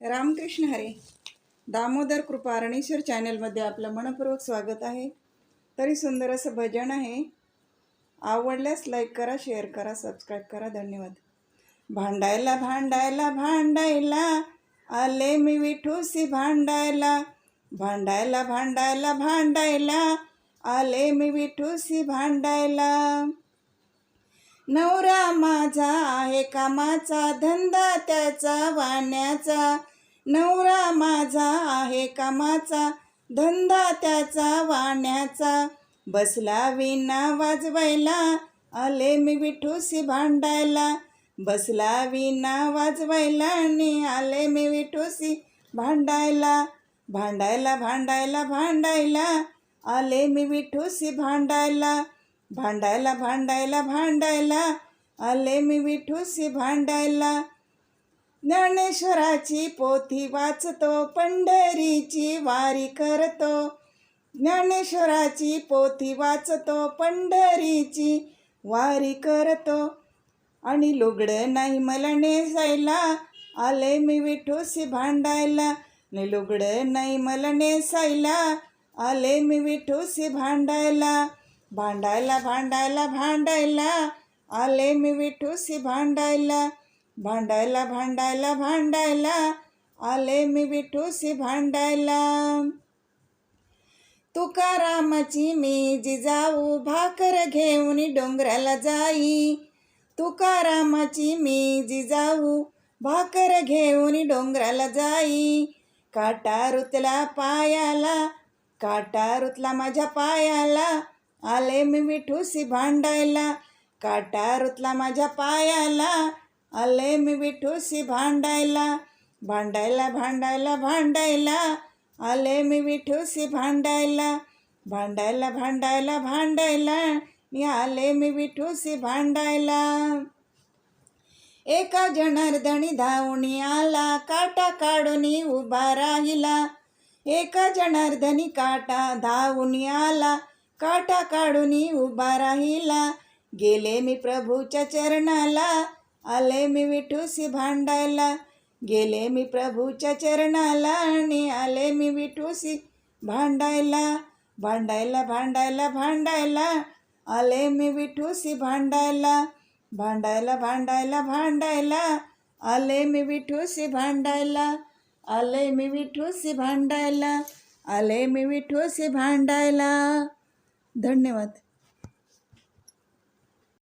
रामकृष्ण हरे दामोदर कृपा अरणेश्वर चॅनलमध्ये आपलं मनपूर्वक स्वागत आहे. तरी सुंदर असं भजन आहे. आवडल्यास लाईक करा शेअर करा सबस्क्राईब करा. धन्यवाद. भांडायला भांडायला भांडायला आले मी विठूसी भांडायला. भांडायला भांडायला भांडायला आले मी विठूसी भांडायला. नवरा माझा आहे कामाचा धंदा त्याचा वाण्याचा. नवरा माझा आहे कामाचा धंदा त्याचा वाण्याचा. बसला विना वाजवायला आले मी विठूसी भांडायला. बसला विना वाजवायला आणि आले मी विठूसी भांडायला. भांडायला भांडायला भांडायला आले मी विठूसी भांडायला. भांडायला भांडायला भांडायला. आले मी विठूसी भांडायला. ज्ञानेश्वराची पोथी वाचतो पंढरीची वारी करतो. ज्ञानेश्वराची पोथी वाचतो पंढरीची वारी करतो. आणि लुगडं नाही मला नेसायला. आले मी विठूसी भांडायला. आणि लुगडं नाही मला नेसायला. आले मी विठूसी भांडायला. भांडायला भांडायला भांडायला. आले मी विठूसी भांडायला. भांडायला भांडायला भांडायला. आले मी विठूसी भांडायला. तुकारामाची मी जिजाऊ भाकर घेऊन डोंगराला जाई. तुकारामाची मी जिजाऊ भाकर घेऊन डोंगराला जाई. काटा रुतला पायाला काटा रुतला माझ्या पायाला. आले मी विठूसी भांडायला. काटा रुतला माझ्या पायाला. आले मी विठूसी भांडायला. भांडायला भांडायला भांडायला. आले मी विठूसी भांडायला. भांडायला भांडायला भांडायला. मी आले मी विठूसी भांडायला. एका जनार्दनी धावणी आला. काटा काढून उभा राहिला. एका जनार्दनी काटा धावून आला. काटा काढून उभा राहिला. गेले मी प्रभूच्या चरणाला आले मी विठूसी भांडायला. गेले मी प्रभूच्या चरणाला आणि आले मी विठूसी भांडायला. भांडायला भांडायला भांडायला आले मी विठूसी भांडायला. भांडायला भांडायला भांडायला आले मी विठूसी भांडायला. आले मी विठूसी भांडायला आले मी विठूसी भांडायला. धन्यवाद.